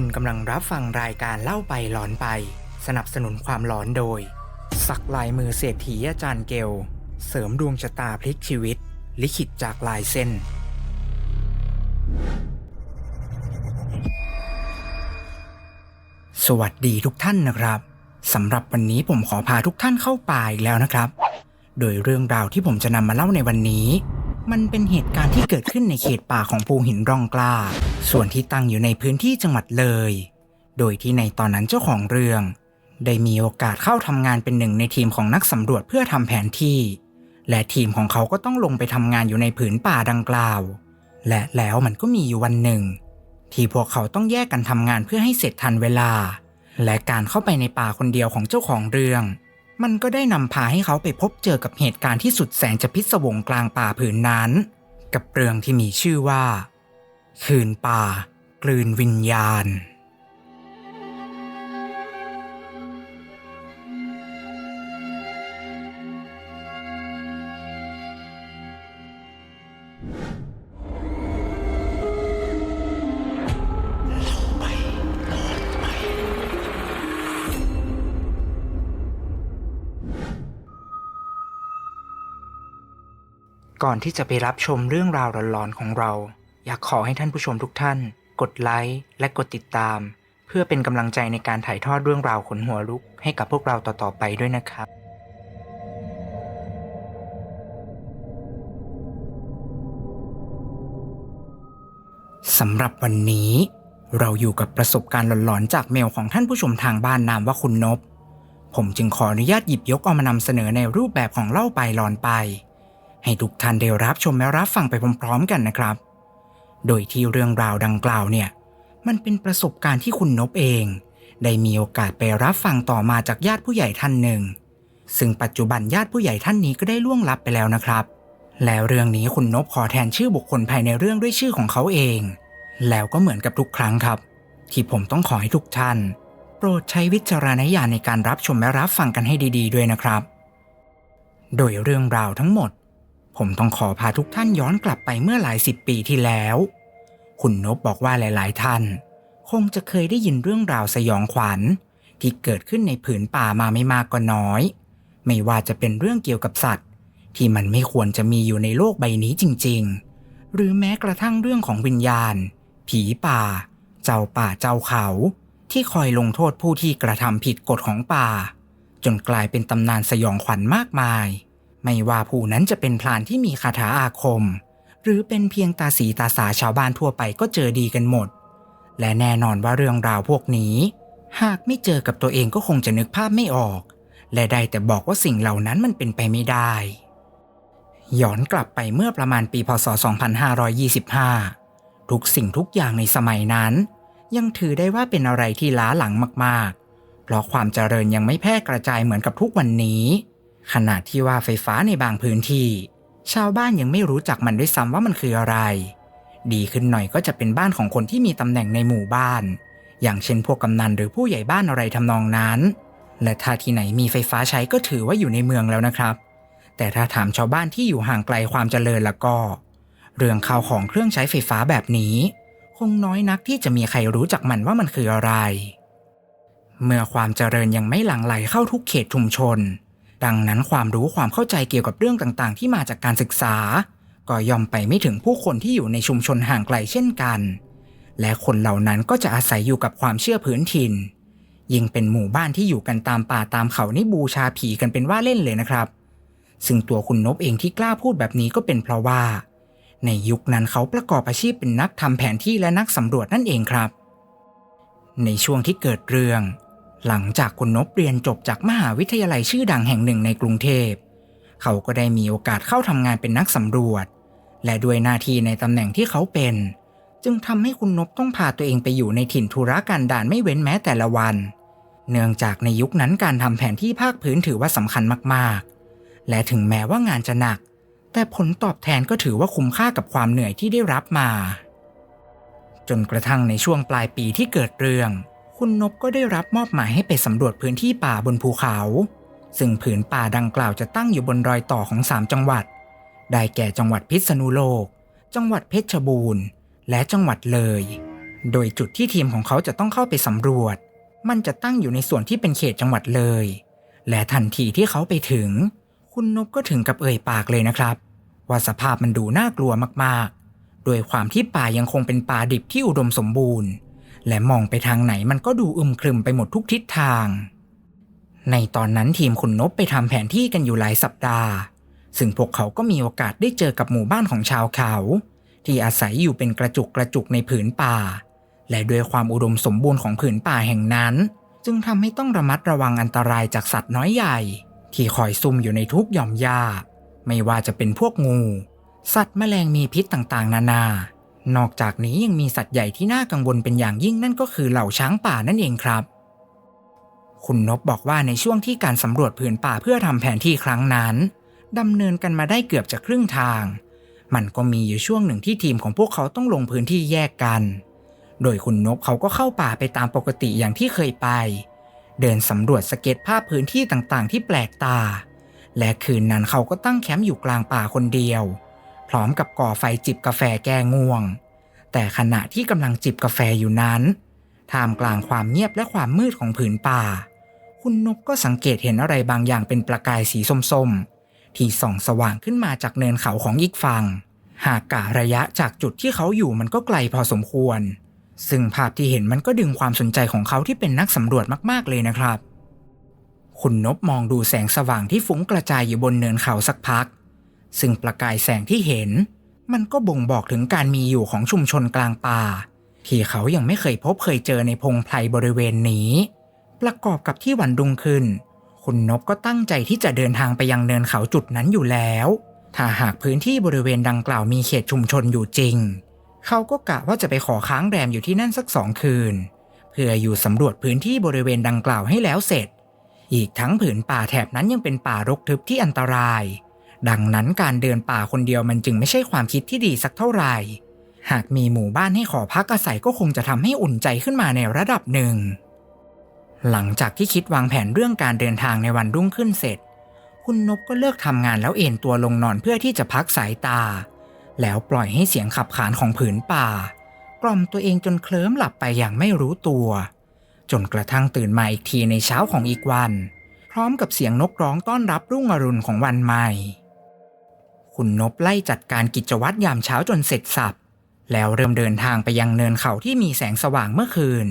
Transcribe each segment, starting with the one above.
คุณกำลังรับฟังรายการเล่าไปหลอนไป สนับสนุนความหลอนโดย สักลายมือเศรษฐีอาจารย์เกล เสริมดวงชะตาพลิกชีวิต ลิขิตจากลายเส้น สวัสดีทุกท่านนะครับสำหรับวันนี้ผมขอพาทุกท่านเข้าป่าอีกแล้วนะครับ โดยเรื่องราวที่ผมจะนำมาเล่าในวันนี้ มันเป็นเหตุการณ์ที่เกิดขึ้นในเขตป่าของภูหินร่องกล้า ส่วนที่ตั้งอยู่ในพื้นที่จังหวัดเลย โดยที่ในตอนนั้นเจ้าของเรื่อง ได้มีโอกาสเข้าทำงานเป็นหนึ่งในทีมของนักสำรวจเพื่อทำแผนที่ และทีมของเขาก็ต้องลงไปทำงานอยู่ในผืนป่าดังกล่าว และแล้วมันก็มีอยู่วันหนึ่ง ที่พวกเขาต้องแยกกันทำงานเพื่อให้เสร็จทันเวลา และการเข้าไปในป่าคนเดียวของเจ้าของเรื่อง มันก็ได้นำพาให้เขาไปพบเจอกับเหตุการณ์ที่สุดแสนจะพิศวงกลางป่าผืนนั้น กับเรื่องที่มีชื่อว่า คืนป่า กลืนวิญญาณ ก่อนที่จะไปรับชมเรื่องราวหลอนๆของเรา อยากขอให้ท่านผู้ชมทุกท่าน กดไลค์และกดติดตาม เพื่อเป็นกำลังใจในการถ่ายทอดเรื่องราวขนหัวลุก ให้กับพวกเราต่อๆไปด้วยนะครับสำหรับวันนี้ เราอยู่กับประสบการณ์หลอนๆ จากเมลของท่านผู้ชมทางบ้านนามว่าคุณนบ ผมจึงขออนุญาตหยิบยกเอามานำเสนอในรูปแบบของเล่าไปหลอนไป ให้ทุกท่านได้รับชมและรับฟังไปพร้อมๆกันนะครับ โดยที่เรื่องราวดังกล่าวเนี่ย มันเป็นประสบการณ์ที่คุณนบเอง ได้มีโอกาสไปรับฟังต่อมาจากญาติผู้ใหญ่ท่านหนึ่ง ซึ่งปัจจุบันญาติผู้ใหญ่ท่านนี้ก็ได้ล่วงลับไปแล้วนะครับ แล้วเรื่องนี้คุณนบขอแทนชื่อบุคคลภายในเรื่องด้วยชื่อของเขาเอง แล้วก็เหมือนกับทุกครั้งครับ ที่ผมต้องขอให้ทุกท่าน โปรดใช้วิจารณญาณในการรับชมและรับฟังกันให้ดี ๆ ด้วยนะครับ โดยเรื่องราวทั้งหมด ผมต้องขอพาทุกท่านย้อนกลับไปเมื่อหลายสิบปีที่แล้ว คุณนบบอกว่าหลาย ๆ ท่าน คงจะเคยได้ยินเรื่องราวสยองขวัญ ที่เกิดขึ้นในผืนป่ามาไม่มากก็น้อย ไม่ว่าจะเป็นเรื่องเกี่ยวกับสัตว์ ที่มันไม่ควรจะมีอยู่ในโลกใบนี้จริง ๆ หรือแม้กระทั่งเรื่องของวิญญาณ ผีป่า เจ้าป่าเจ้าเขา ที่คอยลงโทษผู้ที่กระทำผิดกฎของป่า จนกลายเป็นตำนานสยองขวัญมากมาย ไม่ว่าผู้นั้นจะเป็นพลานที่มีคาถาอาคม หรือเป็นเพียงตาสีตาสาชาวบ้านทั่วไปก็เจอดีกันหมด และแน่นอนว่าเรื่องราวพวกนี้ หากไม่เจอกับตัวเองก็คงจะนึกภาพไม่ออก และได้แต่บอกว่าสิ่งเหล่านั้นมันเป็นไปไม่ได้ ย้อนกลับไปเมื่อประมาณปีพศ 2525 ทุกสิ่งทุกอย่างในสมัยนั้น ยังถือได้ว่าเป็นอะไรที่ล้าหลังมากๆ เพราะความเจริญยังไม่แพร่กระจายเหมือนกับทุกวันนี้ ขนาดที่ว่าไฟฟ้าในบางพื้นที่ ชาวบ้านยังไม่รู้จักมันด้วยซ้ำว่ามันคืออะไร ดีขึ้นหน่อยก็จะเป็นบ้านของคนที่มีตำแหน่งในหมู่บ้าน อย่างเช่นพวกกำนันหรือผู้ใหญ่บ้านอะไรทำนองนั้น และถ้าที่ไหนมีไฟฟ้าใช้ก็ถือว่าอยู่ในเมืองแล้วนะครับ แต่ถ้าถามชาวบ้านที่อยู่ห่างไกลความเจริญแล้วก็ เรื่องข่าวของเครื่องใช้ไฟฟ้าแบบนี้ คงน้อยนักที่จะมีใครรู้จักมันว่ามันคืออะไร เมื่อความเจริญยังไม่หลั่งไหลเข้าทุกเขตชุมชน ดังนั้นความรู้ความเข้าใจเกี่ยวกับเรื่องต่างๆ ที่มาจากการศึกษา ก็ย่อมไปไม่ถึงผู้คนที่อยู่ในชุมชนห่างไกลเช่นกัน และคนเหล่านั้นก็จะอาศัยอยู่กับความเชื่อพื้นถิ่น ยิ่งเป็นหมู่บ้านที่อยู่กันตามป่าตามเขานี่บูชาผีกันเป็นว่าเล่นเลยนะครับ ซึ่งตัวคุณนบเองที่กล้าพูดแบบนี้ก็เป็นเพราะว่า ในยุคนั้นเขาประกอบอาชีพเป็นนักทำแผนที่และนักสำรวจนั่นเองครับ ในช่วงที่เกิดเรื่อง หลังจากคุณนบเรียนจบจากมหาวิทยาลัยชื่อดังแห่งหนึ่งในกรุงเทพ เขาก็ได้มีโอกาสเข้าทำงานเป็นนักสำรวจ และด้วยหน้าที่ในตำแหน่งที่เขาเป็น จึงทำให้คุณนบต้องพาตัวเองไปอยู่ในถิ่นธุรกันดารไม่เว้นแม้แต่ละวัน เนื่องจากในยุคนั้นการทำแผนที่ภาคพื้นถือว่าสำคัญมากๆ และถึงแม้ว่างานจะหนัก แต่ผลตอบแทนก็ถือว่าคุ้มค่ากับความเหนื่อยที่ได้รับมา จนกระทั่งในช่วงปลายปีที่เกิดเรื่อง คุณนบก็ได้รับมอบหมายให้ไปสำรวจพื้นที่ป่าบนภูเขา ซึ่งผืนป่าดังกล่าวจะตั้งอยู่บนรอยต่อของ 3 จังหวัด ได้แก่จังหวัดพิษณุโลก จังหวัดเพชรบูรณ์ และจังหวัดเลย โดยจุดที่ทีมของเขาจะต้องเข้าไปสำรวจ มันจะตั้งอยู่ในส่วนที่เป็นเขตจังหวัดเลย และทันทีที่เขาไปถึง คุณนบก็ถึงกับเอ่ยปากเลยนะครับ ว่าสภาพมันดูน่ากลัวมากๆ โดยความที่ป่ายังคงเป็นป่าดิบที่อุดมสมบูรณ์ และมองไปทางไหนมันก็ดูอึมครึมไปหมดทุกทิศทาง ในตอนนั้นทีมคุณนบไปทำแผนที่กันอยู่หลายสัปดาห์ ซึ่งพวกเขาก็มีโอกาสได้เจอกับหมู่บ้านของชาวเขา ที่อาศัยอยู่เป็นกระจุกกระจุกในผืนป่า และด้วยความอุดมสมบูรณ์ของผืนป่าแห่งนั้น จึงทำให้ต้องระมัดระวังอันตรายจากสัตว์น้อยใหญ่ ที่คอยซุ่มอยู่ในทุกหย่อมหญ้าไม่ว่าจะเป็นพวกงู สัตว์แมลงมีพิษต่างๆ นานาน นอกจากนี้ยังมีสัตว์ใหญ่ที่น่ากังวลเป็นอย่างยิ่งนั่นก็คือเหล่าช้างป่านั่นเองครับ คุณนบบอกว่าในช่วงที่การสำรวจผืนป่าเพื่อทำแผนที่ครั้งนั้นดำเนินกันมาได้เกือบจะครึ่งทาง มันก็มีอยู่ช่วงหนึ่งที่ทีมของพวกเขาต้องลงพื้นที่แยกกัน โดยคุณนบเขาก็เข้าป่าไปตามปกติอย่างที่เคยไป เดินสำรวจสเก็ตภาพพื้นที่ต่างๆ ที่แปลกตา และคืนนั้นเขาก็ตั้งแคมป์อยู่กลางป่าคนเดียว พร้อมกับก่อไฟจิบกาแฟแก้ง่วง แต่ขณะที่กำลังจิบกาแฟอยู่นั้น ท่ามกลางความเงียบและความมืดของผืนป่า คุณนบก็สังเกตเห็นอะไรบางอย่างเป็นประกายสีส้มๆ ที่ส่องสว่างขึ้นมาจากเนินเขาของอีกฝั่ง หากกะระยะจากจุดที่เขาอยู่มันก็ไกลพอสมควร ซึ่งภาพที่เห็นมันก็ดึงความสนใจของเขาที่เป็นนักสำรวจมากๆเลยนะครับคุณนบมองดูแสงสว่างที่ฟุ้งกระจายอยู่บนเนินเขาสักพัก ซึ่งประกายแสงที่เห็น มันก็บ่งบอกถึงการมีอยู่ของชุมชนกลางป่า ที่เขายังไม่เคยพบเคยเจอในพงไพรบริเวณนี้ ประกอบกับที่วันดุงขึ้น คุณนบก็ตั้งใจที่จะเดินทางไปยังเนินเขาจุดนั้นอยู่แล้ว ถ้าหากพื้นที่บริเวณดังกล่าวมีเขตชุมชนอยู่จริง เขาก็กะว่าจะไปขอค้างแรมอยู่ที่นั่นสักสองคืน เพื่ออยู่สำรวจพื้นที่บริเวณดังกล่าวให้แล้วเสร็จ อีกทั้งผืนป่าแถบนั้นยังเป็นป่ารกทึบที่อันตราย ดังนั้นการเดินป่าคนเดียวมันจึงไม่ใช่ความคิดที่ดีสักเท่าไหร่ หากมีหมู่บ้านให้ขอพักอาศัยก็คงจะทำให้อุ่นใจขึ้นมาในระดับหนึ่ง หลังจากที่คิดวางแผนเรื่องการเดินทางในวันรุ่งขึ้นเสร็จ คุณนบก็เลิกทำงานแล้วเอนตัวลงนอนเพื่อที่จะพักสายตา แล้วปล่อยให้เสียงขับขานของผืนป่า กล่อมตัวเองจนเคลิ้มหลับไปอย่างไม่รู้ตัว จนกระทั่งตื่นมาอีกทีในเช้าของอีกวันพร้อมกับเสียงนกร้องต้อนรับรุ่งอรุณของวันใหม่ คุณนบไล่จัดการกิจวัตรยามเช้าจนเสร็จสับ แล้วเริ่มเดินทางไปยังเนินเขาที่มีแสงสว่างเมื่อคืน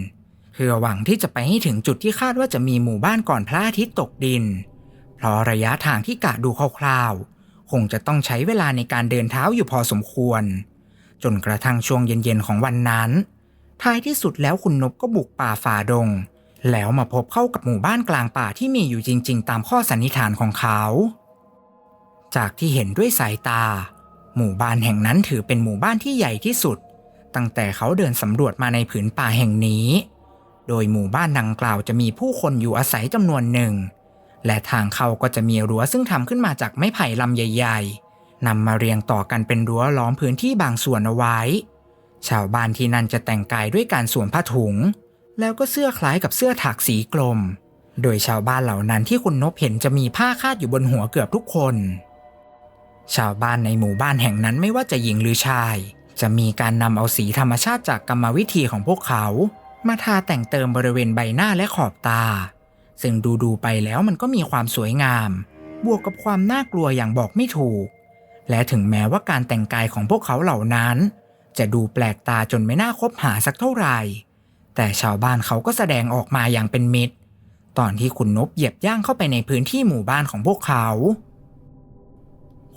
เพื่อหวังที่จะไปให้ถึงจุดที่คาดว่าจะมีหมู่บ้านก่อนพระอาทิตย์ตกดิน เพราะระยะทางที่กะดูคร่าวๆ คงจะต้องใช้เวลาในการเดินเท้าอยู่พอสมควร จนกระทั่งช่วงเย็นๆของวันนั้น ท้ายที่สุดแล้วคุณนบก็บุกป่าฝ่าดง แล้วมาพบเข้ากับหมู่บ้านกลางป่าที่มีอยู่จริง ๆ ตามข้อสันนิษฐานของเขา จากที่เห็นด้วยสายตา หมู่บ้านแห่งนั้นถือเป็นหมู่บ้านที่ใหญ่ที่สุด ตั้งแต่เขาเดินสำรวจมาในผืนป่าแห่งนี้ โดยหมู่บ้านดังกล่าวจะมีผู้คนอยู่อาศัยจำนวนหนึ่ง และทางเข้าก็จะมีรั้วซึ่งทำขึ้นมาจากไม้ไผ่ลำใหญ่ ๆนำมาเรียงต่อกันเป็นรั้วล้อมพื้นที่บางส่วนเอาไว้ ชาวบ้านที่นั่นจะแต่งกายด้วยการสวมผ้าถุง แล้วก็เสื้อคล้ายกับเสื้อถักสีกลมโดยชาวบ้านเหล่านั้นที่คุณนบเห็นจะมีผ้าคาดอยู่บนหัวเกือบทุกคน ชาวบ้านในหมู่บ้านแห่งนั้นไม่ว่าจะหญิงหรือชาย จะมีการนำเอาสีธรรมชาติจากกรรมวิธีของพวกเขา มาทาแต่งเติมบริเวณใบหน้าและขอบตา ซึ่งดูๆไปแล้วมันก็มีความสวยงาม บวกกับความน่ากลัวอย่างบอกไม่ถูก และถึงแม้ว่าการแต่งกายของพวกเขาเหล่านั้น จะดูแปลกตาจนไม่น่าคบหาสักเท่าไหร่ แต่ชาวบ้านเขาก็แสดงออกมาอย่างเป็นมิตร ตอนที่คุณนบเหยียบย่างเข้าไปในพื้นที่หมู่บ้านของพวกเขา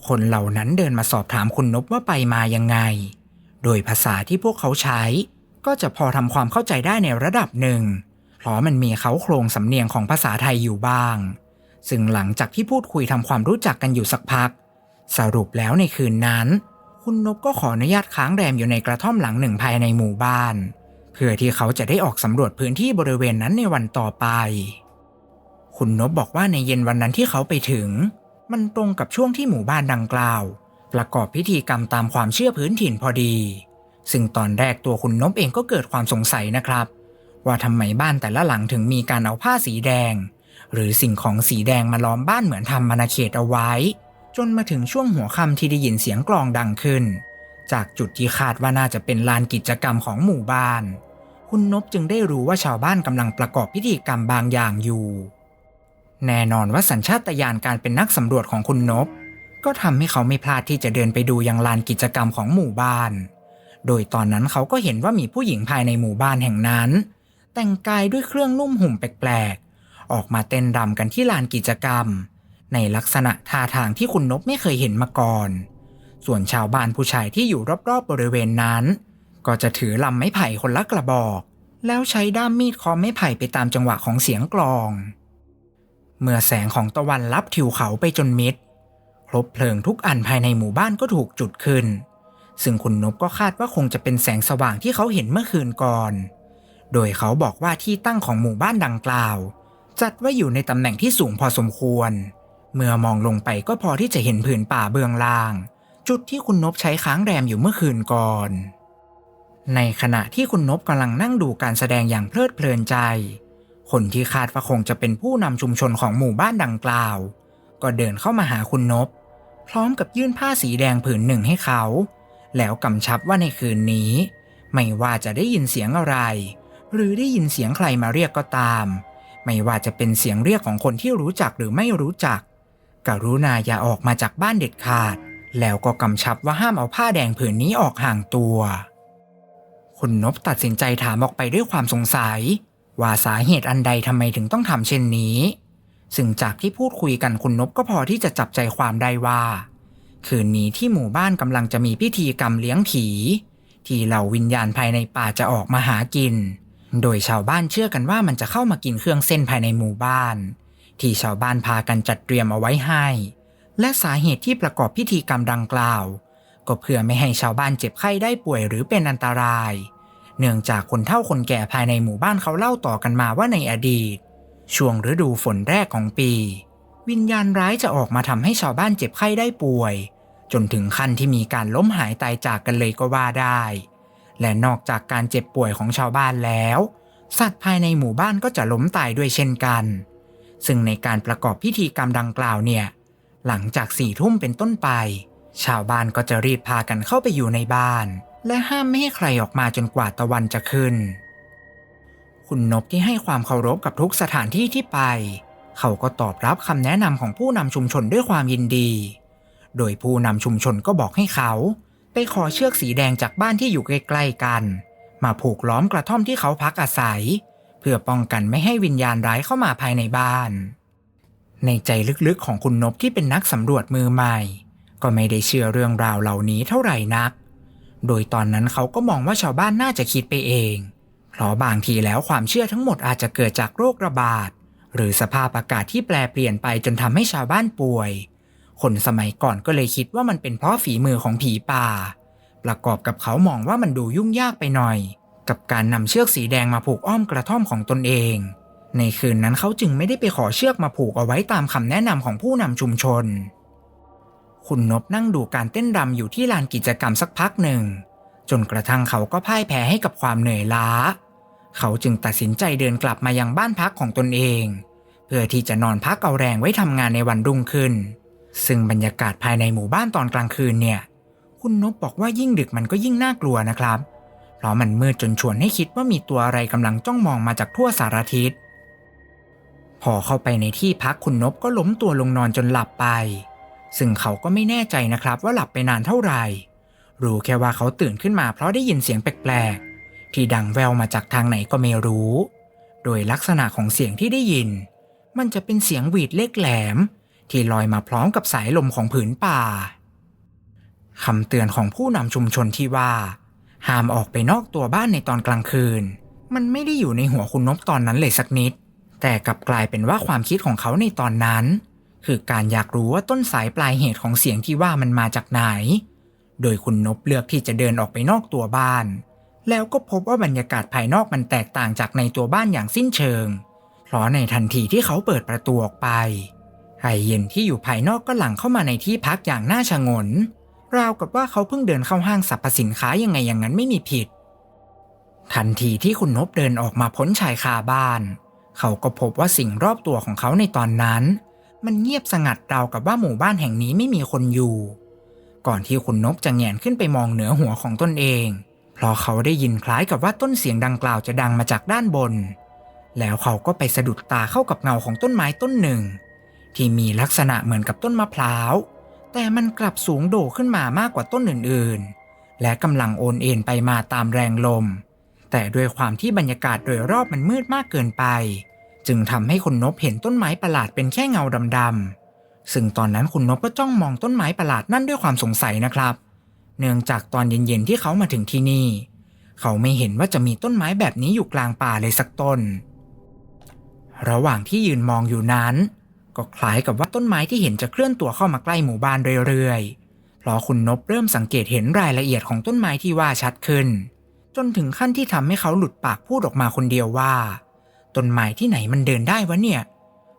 คนเหล่านั้นเดินมาสอบถามคุณนบว่าไปมายังไง โดยภาษาที่พวกเขาใช้ ก็จะพอทำความเข้าใจได้ในระดับหนึ่ง เพราะมันมีเขาโครงสำเนียงของภาษาไทยอยู่บ้าง ซึ่งหลังจากที่พูดคุยทำความรู้จักกันอยู่สักพัก สรุปแล้วในคืนนั้น คุณนบก็ขออนุญาตค้างแรมอยู่ในกระท่อมหลังหนึ่งภายในหมู่บ้าน เพื่อที่เขาจะได้ออกสำรวจพื้นที่บริเวณนั้นในวันต่อไป คุณนบบอกว่าในเย็นวันนั้นที่เขาไปถึง มันตรงกับช่วงที่หมู่บ้านดังกล่าว ประกอบพิธีกรรมตามความเชื่อพื้นถิ่นพอดี ซึ่งตอนแรกตัวคุณนบเองก็เกิดความสงสัยนะครับ ว่าทำไมบ้านแต่ละหลังถึงมีการเอาผ้าสีแดง หรือสิ่งของสีแดงมาล้อมบ้านเหมือนทำมานาเขตเอาไว้ จนมาถึงช่วงหัวค่ำที่ได้ยินเสียงกลองดังขึ้น จากจุดที่คาดว่าน่าจะเป็นลานกิจกรรมของหมู่บ้าน คุณนบจึงได้รู้ว่าชาวบ้านกำลังประกอบพิธีกรรมบางอย่างอยู่ แน่นอนว่าสัญชาตญาณการเป็นนักสำรวจของคุณนบ ก็ทำให้เขาไม่พลาดที่จะเดินไปดูยังลานกิจกรรมของหมู่บ้าน โดยตอนนั้นเขาก็เห็นว่ามีผู้หญิงภายในหมู่บ้านแห่งนั้น แต่งกายด้วยเครื่องนุ่มห่มแปลกๆ ออกมาเต้นรำกันที่ลานกิจกรรม ในลักษณะท่าทางที่คุณนบไม่เคยเห็นมาก่อน ส่วนชาวบ้านผู้ชายที่อยู่รอบๆบริเวณนั้น ก็จะถือลำไม้ไผ่คนละกระบอก แล้วใช้ด้ามมีดคอไม้ไผ่ไปตามจังหวะของเสียงกลอง เมื่อแสงของตะวันลับทิวเขาไปจนมิดครบเพลิงทุกอันภายในหมู่บ้านก็ถูกจุดขึ้น ซึ่งคุณนบก็คาดว่าคงจะเป็นแสงสว่างที่เขาเห็นเมื่อคืนก่อน โดยเขาบอกว่าที่ตั้งของหมู่บ้านดังกล่าว จัดไว้อยู่ในตำแหน่งที่สูงพอสมควร เมื่อมองลงไปก็พอที่จะเห็นผืนป่าเบื้องล่าง จุดที่คุณนบใช้ค้างแรมอยู่เมื่อคืนก่อน ในขณะที่คุณนบกำลังนั่งดูการแสดงอย่างเพลิดเพลินใจ คนที่คาดว่าคงจะเป็นผู้นำชุมชนของหมู่บ้านดังกล่าว ก็เดินเข้ามาหาคุณนบ พร้อมกับยื่นผ้าสีแดงผืนหนึ่งให้เขา แล้วกำชับว่าในคืนนี้ ไม่ว่าจะได้ยินเสียงอะไร หรือได้ยินเสียงใครมาเรียกก็ตาม ไม่ว่าจะเป็นเสียงเรียกของคนที่รู้จักหรือไม่รู้จัก กรุณาอย่าออกมาจากบ้านเด็ดขาด แล้วก็กำชับว่าห้ามเอาผ้าแดงผืนนี้ออกห่างตัวคุณนบตัดสินใจถามออกไปด้วยความสงสัย ว่าสาเหตุอันใดทำไมถึงต้องทำเช่นนี้ ซึ่งจากที่พูดคุยกันคุณนบก็พอที่จะจับใจความได้ว่า คืนนี้ที่หมู่บ้านกำลังจะมีพิธีกรรมเลี้ยงผี ที่เหล่าวิญญาณภายในป่าจะออกมาหากิน โดยชาวบ้านเชื่อกันว่ามันจะเข้ามากินเครื่องเส้นภายในหมู่บ้าน ที่ชาวบ้านพากันจัดเตรียมเอาไว้ให้ และสาเหตุที่ประกอบพิธีกรรมดังกล่าว ก็เพื่อไม่ให้ชาวบ้านเจ็บไข้ได้ป่วยหรือเป็นอันตราย เนื่องจากคนเฒ่าคนแก่ภายในหมู่บ้านเขาเล่าต่อกันมาว่าในอดีต ช่วงฤดูฝนแรกของปี วิญญาณร้ายจะออกมาทำให้ชาวบ้านเจ็บไข้ได้ป่วย จนถึงขั้นที่มีการล้มหายตายจากกันเลยก็ว่าได้ และนอกจากการเจ็บป่วยของชาวบ้านแล้ว สัตว์ภายในหมู่บ้านก็จะล้มตายด้วยเช่นกัน ซึ่งในการประกอบพิธีกรรมดังกล่าวเนี่ย หลังจากสี่ทุ่มเป็นต้นไป ชาวบ้านก็จะรีบพากันเข้าไปอยู่ในบ้าน และห้ามไม่ให้ใครออกมาจนกว่าตะวันจะขึ้น คุณนบที่ให้ความเคารพกับทุกสถานที่ที่ไป เขาก็ตอบรับคำแนะนำของผู้นำชุมชนด้วยความยินดี โดยผู้นำชุมชนก็บอกให้เขาไปขอเชือกสีแดงจากบ้านที่อยู่ใกล้ๆกัน มาผูกล้อมกระท่อมที่เขาพักอาศัย เพื่อป้องกันไม่ให้วิญญาณร้ายเข้ามาภายในบ้าน ในใจลึกๆของคุณนบที่เป็นนักสำรวจมือใหม่ ก็ไม่ได้เชื่อเรื่องราวเหล่านี้เท่าไหร่นัก โดยตอนนั้นเขาก็มองว่าชาวบ้านน่าจะคิดไปเอง เพราะบางทีแล้วความเชื่อทั้งหมดอาจจะเกิดจากโรคระบาด หรือสภาพอากาศที่แปลเปลี่ยนไปจนทำให้ชาวบ้านป่วย คนสมัยก่อนก็เลยคิดว่ามันเป็นเพราะฝีมือของผีป่า ประกอบกับเขามองว่ามันดูยุ่งยากไปหน่อย กับการนำเชือกสีแดงมาผูกอ้อมกระท่อมของตนเอง ในคืนนั้นเขาจึงไม่ได้ไปขอเชือกมาผูกเอาไว้ตามคำแนะนำของผู้นำชุมชน คุณนบนั่งดูการเต้นรำอยู่ที่ลานกิจกรรมสักพักหนึ่ง จนกระทั่งเขาก็พ่ายแพ้ให้กับความเหนื่อยล้า เขาจึงตัดสินใจเดินกลับมายังบ้านพักของตนเอง เพื่อที่จะนอนพักเอาแรงไว้ทำงานในวันรุ่งขึ้น ซึ่งบรรยากาศภายในหมู่บ้านตอนกลางคืนเนี่ย คุณนบบอกว่ายิ่งดึกมันก็ยิ่งน่ากลัวนะครับ เพราะมันมืดจนชวนให้คิดว่ามีตัวอะไรกำลังจ้องมองมาจากทั่วสารทิศพอเข้าไปในที่พักคุณนบก็ล้มตัวลงนอนจนหลับไป ซึ่งเขาก็ไม่แน่ใจนะครับว่าหลับไปนานเท่าไหร่ รู้แค่ว่าเขาตื่นขึ้นมาเพราะได้ยินเสียงแปลกๆ ที่ดังแววมาจากทางไหนก็ไม่รู้ โดยลักษณะของเสียงที่ได้ยิน มันจะเป็นเสียงหวีดเล็กแหลม ที่ลอยมาพร้อมกับสายลมของผืนป่าคำเตือนของผู้นำชุมชนที่ว่า ห้ามออกไปนอกตัวบ้านในตอนกลางคืน มันไม่ได้อยู่ในหัวคุณนบตอนนั้นเลยสักนิด แต่กลับกลายเป็นว่าความคิดของเขาในตอนนั้น คือการอยากรู้ว่าต้นสายปลายเหตุของเสียงที่ว่ามันมาจากไหน โดยคุณนบเลือกที่จะเดินออกไปนอกตัวบ้าน แล้วก็พบว่าบรรยากาศภายนอกมันแตกต่างจากในตัวบ้านอย่างสิ้นเชิง เพราะในทันทีที่เขาเปิดประตูออกไปไอเย็นที่อยู่ภายนอกก็หลั่งเข้ามาในที่พักอย่างน่าชงน ราวกับว่าเขาเพิ่งเดินเข้าห้างสรรพสินค้ายังไงอย่างนั้นไม่มีผิด ทันทีที่คุณนบเดินออกมาพ้นชายคาบ้าน เขาก็พบว่าสิ่งรอบตัวของเขาในตอนนั้น มันเงียบสงัดราวกับว่าหมู่บ้านแห่งนี้ไม่มีคนอยู่ ก่อนที่คุณนบจะแงนขึ้นไปมองเหนือหัวของตนเอง เพราะเขาได้ยินคล้ายกับว่าต้นเสียงดังกล่าวจะดังมาจากด้านบน แล้วเขาก็ไปสะดุดตาเข้ากับเงาของต้นไม้ต้นหนึ่ง ที่มีลักษณะเหมือนกับต้นมะพร้าว แต่มันกลับสูงโดดขึ้นมามากกว่าต้นอื่นๆ และกำลังโอนเอ็นไปมาตามแรงลม แต่ด้วยความที่บรรยากาศโดยรอบมันมืดมากเกินไป จึงทำให้คุณนบเห็นต้นไม้ประหลาดเป็นแค่เงาดำๆซึ่งตอนนั้นคุณนบก็จ้องมองต้นไม้ประหลาดนั่นด้วยความสงสัยนะครับ เนื่องจากตอนเย็นๆที่เขามาถึงที่นี่ เขาไม่เห็นว่าจะมีต้นไม้แบบนี้อยู่กลางป่าเลยสักต้น ระหว่างที่ยืนมองอยู่นั้น ก็คล้ายกับว่าต้นไม้ที่เห็นจะเคลื่อนตัวเข้ามาใกล้หมู่บ้านเรื่อยๆเพราะคุณนบเริ่มสังเกตเห็นรายละเอียดของต้นไม้ที่ว่าชัดขึ้น จนถึงขั้นที่ทำให้เขาหลุดปากพูดออกมาคนเดียวว่า ต้นไม้ที่ไหนมันเดินได้วะเนี่ย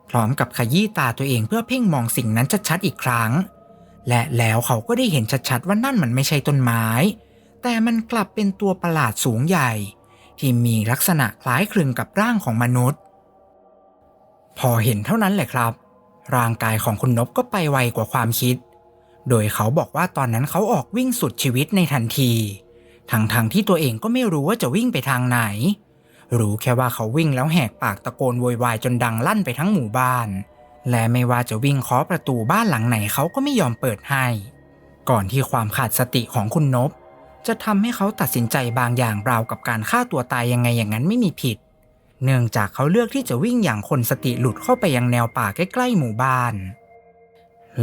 พร้อมกับขยี้ตาตัวเองเพื่อเพ่งมองสิ่งนั้นชัดๆอีกครั้ง และแล้วเขาก็ได้เห็นชัดๆว่านั่นมันไม่ใช่ต้นไม้ แต่มันกลับเป็นตัวประหลาดสูงใหญ่ ที่มีลักษณะคล้ายคลึงกับร่างของมนุษย์ พอเห็นเท่านั้นแหละครับ ร่างกายของคุณนบก็ไปไวกว่าความคิด โดยเขาบอกว่าตอนนั้นเขาออกวิ่งสุดชีวิตในทันทีทั้งๆทที่ตัวเองก็ไม่รู้ว่าจะวิ่งไปทางไหน รู้แค่ว่าเขาวิ่งแล้วแหกปากตะโกนโวยวายจนดังลั่นไปทั้งหมู่บ้าน และไม่ว่าจะวิ่งเคาะประตูบ้านหลังไหนเขาก็ไม่ยอมเปิดให้ ก่อนที่ความขาดสติของคุณนบ จะทำให้เขาตัดสินใจบางอย่างราวกับการฆ่าตัวตายยังไงอย่างนั้นไม่มีผิด เนื่องจากเขาเลือกที่จะวิ่งอย่างคนสติหลุดเข้าไปยังแนวป่าใกล้ๆหมู่บ้าน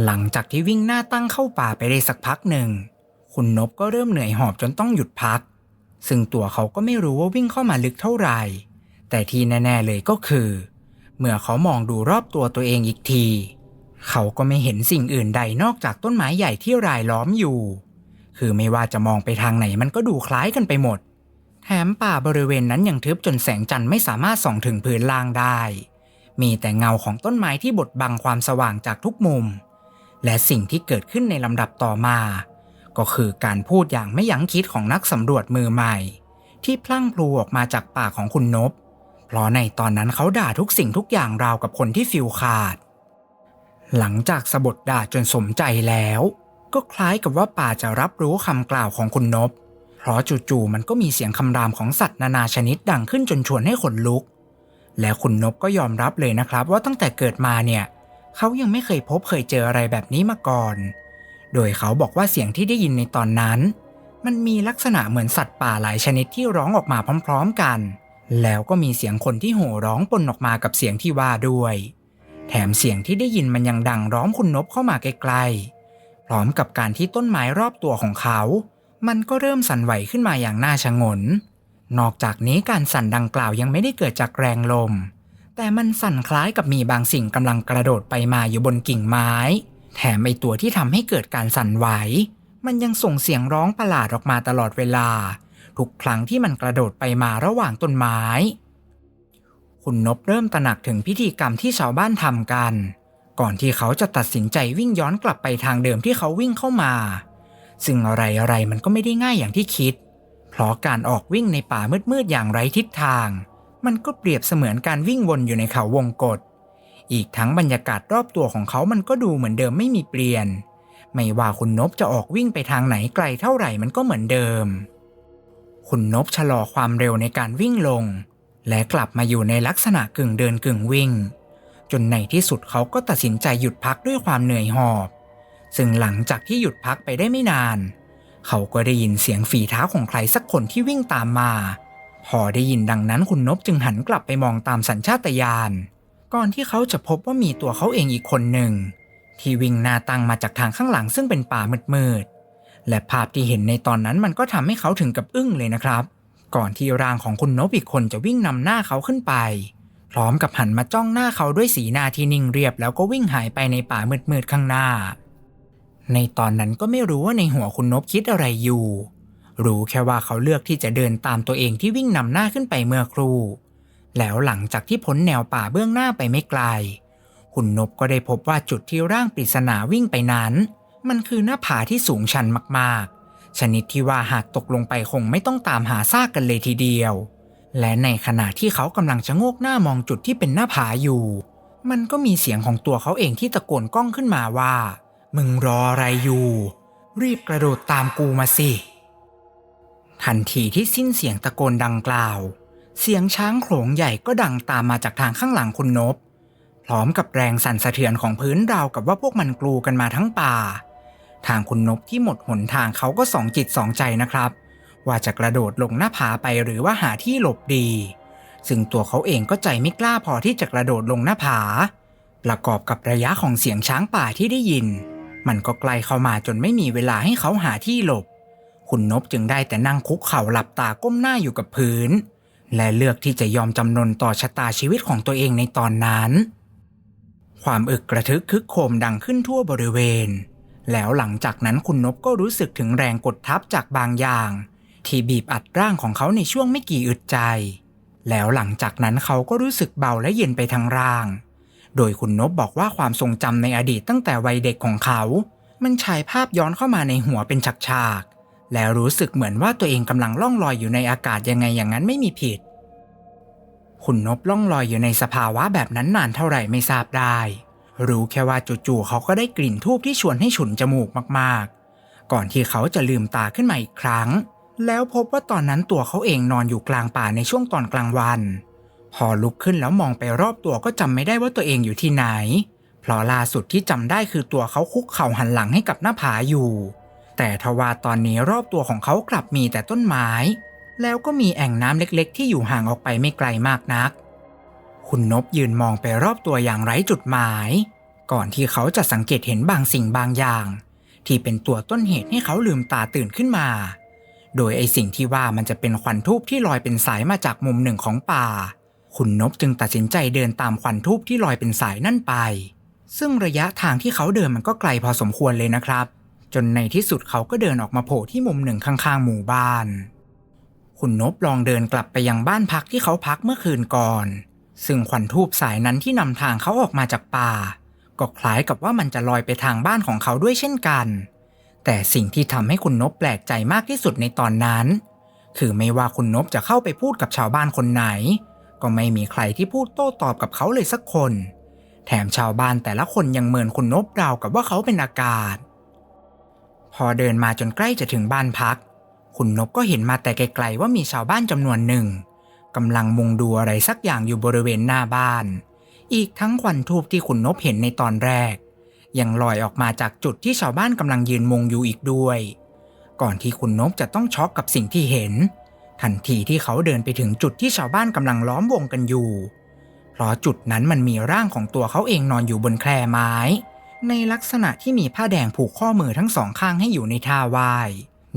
หลังจากที่วิ่งหน้าตั้งเข้าป่าไปได้สักพักหนึ่ง คุณนบก็เริ่มเหนื่อยหอบจนต้องหยุดพัก ซึ่งตัวเขาก็ไม่รู้ว่าวิ่งเข้ามาลึกเท่าไหร่ แต่ที่แน่ ๆ เลยก็คือ เมื่อเขามองดูรอบตัวตัวเองอีกที เขาก็ไม่เห็นสิ่งอื่นใดนอกจากต้นไม้ใหญ่ที่รายล้อมอยู่ คือไม่ว่าจะมองไปทางไหนมันก็ดูคล้ายกันไปหมด แถมป่าบริเวณนั้นยังทึบจนแสงจันทร์ไม่สามารถส่องถึงพื้นล่างได้ มีแต่เงาของต้นไม้ที่บดบังความสว่างจากทุกมุม และสิ่งที่เกิดขึ้นในลำดับต่อมา ก็คือการพูดอย่างไม่ยั้งคิดของนักสำรวจมือใหม่ ที่พลั่งพลูออกมาจากปากของคุณนบ เพราะในตอนนั้นเขาด่าทุกสิ่งทุกอย่างราวกับคนที่ฟิลขาด หลังจากสะบดด่าจนสมใจแล้ว ก็คล้ายกับว่าป่าจะรับรู้คำกล่าวของคุณนบ เพราะจู่ๆมันก็มีเสียงคำรามของสัตว์นานาชนิดดังขึ้นจนชวนให้ขนลุก และคุณนบก็ยอมรับเลยนะครับว่าตั้งแต่เกิดมาเนี่ยเขายังไม่เคยพบเคยเจออะไรแบบนี้มาก่อน โดยเขาบอกว่าเสียงที่ได้ยินในตอนนั้น มันมีลักษณะเหมือนสัตว์ป่าหลายชนิดที่ร้องออกมาพร้อม ๆกัน แล้วก็มีเสียงคนที่โห่ร้องปนออกมากับเสียงที่ว่าด้วย แถมเสียงที่ได้ยินมันยังดังร้องคุณนบเข้ามาไกลๆ พร้อมกับการที่ต้นไม้รอบตัวของเขา มันก็เริ่มสั่นไหวขึ้นมาอย่างน่าชงน นอกจากนี้การสั่นดังกล่าวยังไม่ได้เกิดจากแรงลม แต่มันสั่นคล้ายกับมีบางสิ่งกำลังกระโดดไปมาอยู่บนกิ่งไม้ แถมไอตัวที่ทำให้เกิดการสั่นไหว มันยังส่งเสียงร้องประหลาดออกมาตลอดเวลา ทุกครั้งที่มันกระโดดไปมาระหว่างต้นไม้ คุณนบเริ่มตระหนักถึงพิธีกรรมที่ชาวบ้านทำกัน ก่อนที่เขาจะตัดสินใจวิ่งย้อนกลับไปทางเดิมที่เขาวิ่งเข้ามา ซึ่งอะไรอะไรมันก็ไม่ได้ง่ายอย่างที่คิด เพราะการออกวิ่งในป่ามืดๆอย่างไร้ทิศทาง มันก็เปรียบเสมือนการวิ่งวนอยู่ในเขาวงกฏ อีกทั้งบรรยากาศรอบตัวของเขามันก็ดูเหมือนเดิมไม่มีเปลี่ยน ไม่ว่าคุณนบจะออกวิ่งไปทางไหนไกลเท่าไหร่มันก็เหมือนเดิม คุณนบชะลอความเร็วในการวิ่งลง และกลับมาอยู่ในลักษณะกึ่งเดินกึ่งวิ่ง จนในที่สุดเขาก็ตัดสินใจหยุดพักด้วยความเหนื่อยหอบ ซึ่งหลังจากที่หยุดพักไปได้ไม่นาน เขาก็ได้ยินเสียงฝีเท้าของใครสักคนที่วิ่งตามมา พอได้ยินดังนั้นคุณนบจึงหันกลับไปมองตามสัญชาตญาณ ก่อนที่เขาจะพบว่ามีตัวเขาเองอีกคนหนึ่ง ที่วิ่งหน้าตั้งมาจากทางข้างหลังซึ่งเป็นป่ามืดๆและภาพที่เห็นในตอนนั้นมันก็ทำให้เขาถึงกับอึ้งเลยนะครับ ก่อนที่ร่างของคุณนบอีกคนจะวิ่งนำหน้าเขาขึ้นไป พร้อมกับหันมาจ้องหน้าเขาด้วยสีหน้าที่นิ่งเรียบแล้วก็วิ่งหายไปในป่ามืดๆข้างหน้า ในตอนนั้นก็ไม่รู้ว่าในหัวคุณนบคิดอะไรอยู่ รู้แค่ว่าเขาเลือกที่จะเดินตามตัวเองที่วิ่งนำหน้าขึ้นไปเมื่อครู่ แล้วหลังจากที่พ้นแนวป่าเบื้องหน้าไปไม่ไกลคุณนบก็ได้พบว่าจุดที่ร่างปริศนาวิ่งไปนั้น มันคือหน้าผาที่สูงชันมากๆ ชนิดที่ว่าหากตกลงไปคงไม่ต้องตามหาซากกันเลยทีเดียว และในขณะที่เขากำลังจะโงกหน้ามองจุดที่เป็นหน้าผาอยู่ มันก็มีเสียงของตัวเขาเองที่ตะโกนก้องขึ้นมาว่า มึงรออะไรอยู่ รีบกระโดดตามกูมาสิทันทีที่สิ้นเสียงตะโกนดังกล่าว เสียงช้างโขลงใหญ่ก็ดังตามมาจากทางข้างหลังคุณนบ พร้อมกับแรงสั่นสะเทือนของพื้นราวกับว่าพวกมันกลูกันมาทั้งป่า ทางคุณนบที่หมดหนทางเขาก็สองจิตสองใจนะครับ ว่าจะกระโดดลงหน้าผาไปหรือว่าหาที่หลบดี ซึ่งตัวเขาเองก็ใจไม่กล้าพอที่จะกระโดดลงหน้าผา ประกอบกับระยะของเสียงช้างป่าที่ได้ยิน มันก็ไกลเข้ามาจนไม่มีเวลาให้เขาหาที่หลบ คุณนบจึงได้แต่นั่งคุกเข่าหลับตาก้มหน้าอยู่กับพื้น และเลือกที่จะยอมจำนนต่อชะตาชีวิตของตัวเองในตอนนั้น ความอึกกระทึกคึกโคมดังขึ้นทั่วบริเวณ แล้วหลังจากนั้นคุณนบก็รู้สึกถึงแรงกดทับจากบางอย่าง ที่บีบอัดร่างของเขาในช่วงไม่กี่อึดใจ แล้วหลังจากนั้นเขาก็รู้สึกเบาและเย็นไปทั้งร่าง โดยคุณนบบอกว่าความทรงจำในอดีตตั้งแต่วัยเด็กของเขา มันฉายภาพย้อนเข้ามาในหัวเป็นฉากๆ แล้วรู้สึกเหมือนว่าตัวเองกำลังล่องลอยอยู่ในอากาศยังไงอย่างนั้นไม่มีผิด คุณนบล่องลอยอยู่ในสภาวะแบบนั้นนานเท่าไหร่ไม่ทราบได้ รู้แค่ว่าจู่ๆเขาก็ได้กลิ่นทูบที่ชวนให้ฉุนจมูกมากๆ ก่อนที่เขาจะลืมตาขึ้นมาอีกครั้ง แล้วพบว่าตอนนั้นตัวเขาเองนอนอยู่กลางป่าในช่วงตอนกลางวัน พอลุกขึ้นแล้วมองไปรอบตัวก็จำไม่ได้ว่าตัวเองอยู่ที่ไหน เพราะล่าสุดที่จำได้คือตัวเขาคุกเข่าหันหลังให้กับหน้าผาอยู่ แต่ทว่าตอนนี้รอบตัวของเขากลับมีแต่ต้นไม้ แล้วก็มีแอ่งน้ำเล็กๆ ที่อยู่ห่างออกไปไม่ไกลมากนัก คุณนบยืนมองไปรอบตัวอย่างไร้จุดหมาย ก่อนที่เขาจะสังเกตเห็นบางสิ่งบางอย่าง ที่เป็นตัวต้นเหตุให้เขาลืมตาตื่นขึ้นมา โดยไอสิ่งที่ว่ามันจะเป็นควันทูบที่ลอยเป็นสายมาจากมุมหนึ่งของป่า คุณนบจึงตัดสินใจเดินตามควันทูบที่ลอยเป็นสายนั่นไป ซึ่งระยะทางที่เขาเดินมันก็ไกลพอสมควรเลยนะครับ นในที่สุดเขาก็เดินออกมาโผล่ที่มุมหนึ่งข้างๆหมู่บ้าน คุณนบลองเดินกลับไปยังบ้านพักที่เขาพักเมื่อคืนก่อน ซึ่งควันทูบสายนั้นที่นำทางเขาออกมาจากป่า ก็คล้ายกับว่ามันจะลอยไปทางบ้านของเขาด้วยเช่นกัน แต่สิ่งที่ทำให้คุณนบแปลกใจมากที่สุดในตอนนั้น คือไม่ว่าคุณนบจะเข้าไปพูดกับชาวบ้านคนไหน ก็ไม่มีใครที่พูดโต้ตอบกับเขาเลยสักคน แถมชาวบ้านแต่ละคนยังเมินคุณนบราวกับว่าเขาเป็นอากาศ พอเดินมาจนใกล้จะถึงบ้านพัก คุณนบก็เห็นมาแต่ไกลๆว่ามีชาวบ้านจำนวนหนึ่งกำลังมุงดูอะไรสักอย่างอยู่บริเวณหน้าบ้าน อีกทั้งควันทูบที่คุณนบเห็นในตอนแรก ยังลอยออกมาจากจุดที่ชาวบ้านกำลังยืนมุงอยู่อีกด้วย ก่อนที่คุณนบจะต้องช็อกกับสิ่งที่เห็น ทันทีที่เขาเดินไปถึงจุดที่ชาวบ้านกำลังล้อมวงกันอยู่ เพราะจุดนั้นมันมีร่างของตัวเขาเองนอนอยู่บนแคร่ไม้ ในลักษณะที่มีผ้าแดงผูกข้อมือทั้งสองข้างให้อยู่ในท่าไหว้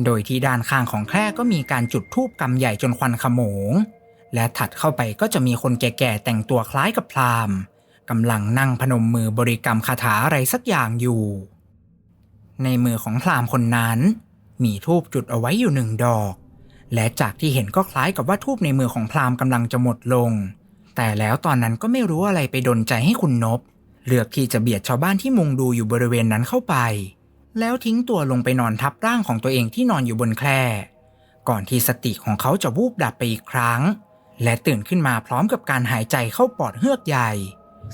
โดยที่ด้านข้างของแคร่ก็มีการจุดธูปกำใหญ่จนควันขโมง และถัดเข้าไปก็จะมีคนแก่ๆแต่งตัวคล้ายกับพราหมณ์กำลังนั่งพนมมือบริกรรมคาถาอะไรสักอย่างอยู่ ในมือของพราหมณ์คนนั้น มีธูปจุดเอาไว้อยู่หนึ่งดอก และจากที่เห็นก็คล้ายกับว่าธูปในมือของพราหมณ์กำลังจะหมดลง แต่แล้วตอนนั้นก็ไม่รู้อะไรไปดนใจให้คุณนบ เลือกที่จะเบียดชาวบ้านที่มุงดูอยู่บริเวณนั้นเข้าไป แล้วทิ้งตัวลงไปนอนทับร่างของตัวเองที่นอนอยู่บนแคร่ก่อนที่สติของเขาจะวูบดับไปอีกครั้ง และตื่นขึ้นมาพร้อมกับการหายใจเข้าปอดเฮือกใหญ่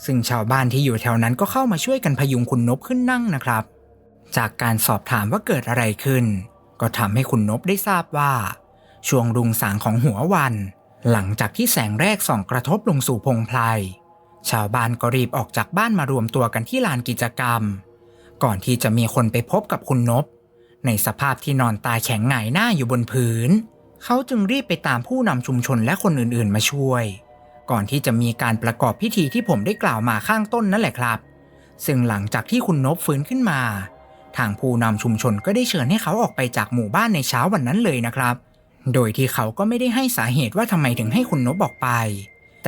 ซึ่งชาวบ้านที่อยู่แถวนั้นก็เข้ามาช่วยกันพยุงคุณนบขึ้นนั่งนะครับ จากการสอบถามว่าเกิดอะไรขึ้น ก็ทำให้คุณนบได้ทราบว่า ช่วงรุงสางของหัววัน หลังจากที่แสงแรกส่องกระทบลงสู่พงไพร ชาวบ้านก็รีบออกจากบ้านมารวมตัวกันที่ลานกิจกรรม ก่อนที่จะมีคนไปพบกับคุณนบ ในสภาพที่นอนตายแข็งหงายหน้าอยู่บนพื้น เขาจึงรีบไปตามผู้นำชุมชนและคนอื่นๆ มาช่วย ก่อนที่จะมีการประกอบพิธีที่ผมได้กล่าวมาข้างต้นนั่นแหละครับ ซึ่งหลังจากที่คุณนบฟื้นขึ้นมา ทางผู้นำชุมชนก็ได้เชิญให้เขาออกไปจากหมู่บ้านในเช้าวันนั้นเลยนะครับ โดยที่เขาก็ไม่ได้ให้สาเหตุว่าทำไมถึงให้คุณนบออกไป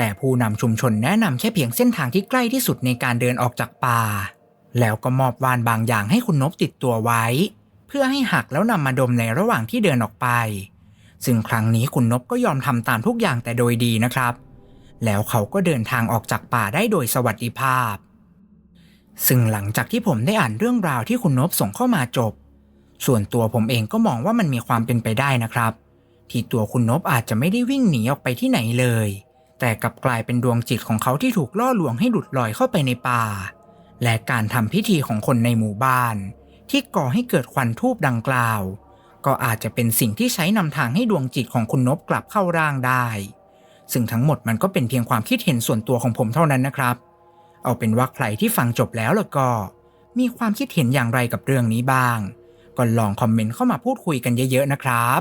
แต่ผู้นำชุมชนแนะนำแค่เพียงเส้นทางที่ใกล้ที่สุดในการเดินออกจากป่า แล้วก็มอบวานบางอย่างให้คุณนบติดตัวไว้ เพื่อให้หักแล้วนำมาดมในระหว่างที่เดินออกไป ซึ่งครั้งนี้คุณนบก็ยอมทำตามทุกอย่างแต่โดยดีนะครับ แล้วเขาก็เดินทางออกจากป่าได้โดยสวัสดิภาพ ซึ่งหลังจากที่ผมได้อ่านเรื่องราวที่คุณนบส่งเข้ามาจบ ส่วนตัวผมเองก็มองว่ามันมีความเป็นไปได้นะครับ ที่ตัวคุณนบอาจจะไม่ได้วิ่งหนีออกไปที่ไหนเลย แต่กลับกลายเป็นดวงจิตของเขาที่ถูกล่อลวงให้หลุดลอยเข้าไปในป่า และการทำพิธีของคนในหมู่บ้าน ที่ก่อให้เกิดควันทูบดังกล่าว ก็อาจจะเป็นสิ่งที่ใช้นำทางให้ดวงจิตของคุณนบกลับเข้าร่างได้ ซึ่งทั้งหมดมันก็เป็นเพียงความคิดเห็นส่วนตัวของผมเท่านั้นนะครับ เอาเป็นว่าใครที่ฟังจบแล้วแล้วก็ มีความคิดเห็นอย่างไรกับเรื่องนี้บ้าง ก็ลองคอมเมนต์เข้ามาพูดคุยกันเยอะๆนะครับ